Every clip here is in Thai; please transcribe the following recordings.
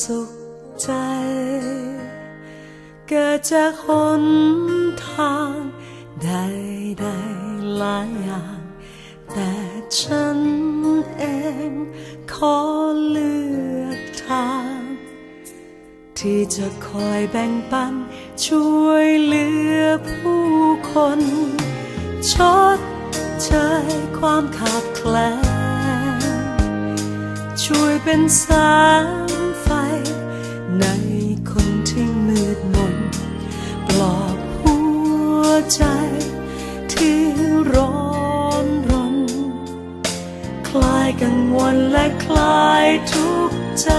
สุขใจ เกิดจากหนทางใดๆหลายอย่าง แต่ฉันเองขอเลือกทาง ที่จะคอยแบ่งปันช่วยเหลือผู้คน ชดเชยความขาดแคลน ช่วยเป็นแสงไฟ ในคนที่มืดมน ปลอบหัวใจที่ร้อนรน คลายกังวลและคลายทุกข์ใจ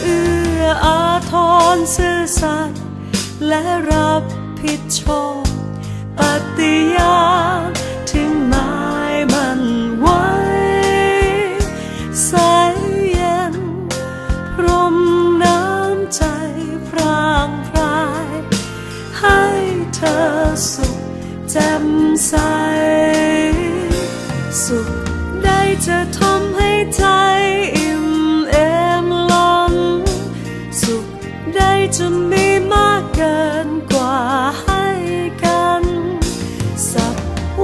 เอื้ออาทรซื่อสัตย์และรับผิดชอบปฏิ สุขแจ่มใส สุขได้จะทำให้ใจอิ่มเอมล้นสุขได้จะมีมากเกินกว่าให้กัน สัก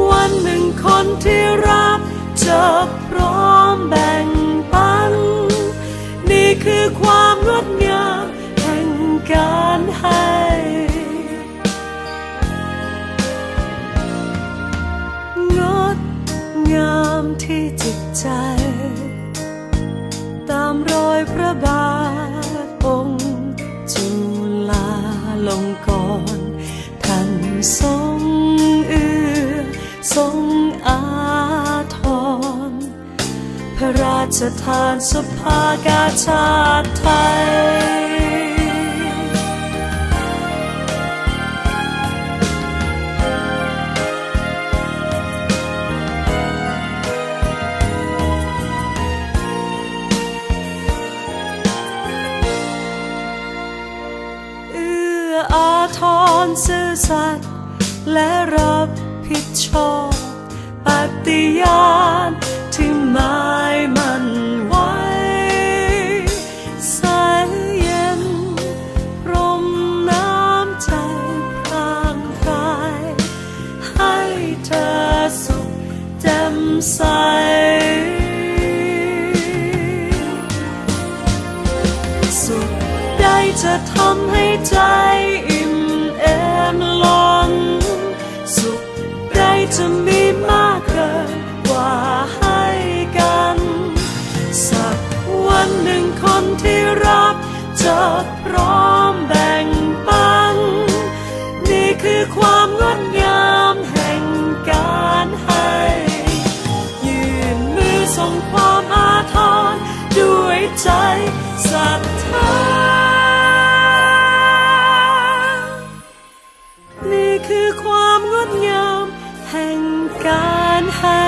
วันหนึ่งคนที่รับจะพร้อม ที่จิตใจ ตามรอยพระบาทองค์จุลาลงกรท่านทรงเอื้อทรงอาทรพระราชทานสภากาชาติไทย ทรซื่อสัตย์และรับผิดชอบปฏิญาณที่หมายมันไว้ใสเย็นรมน้ำใจพรางพราย ให้เธอสุขแจ่มใสสุขได้จะทำให้ใจ นหนึ่งคนที่รับจะพร้อมแบ่งปัน นี่คือความงดงามแห่งการให้ ยืนมือส่งความอาทรด้วยใจศรัทธานี่คือความงดงามแห่งการให้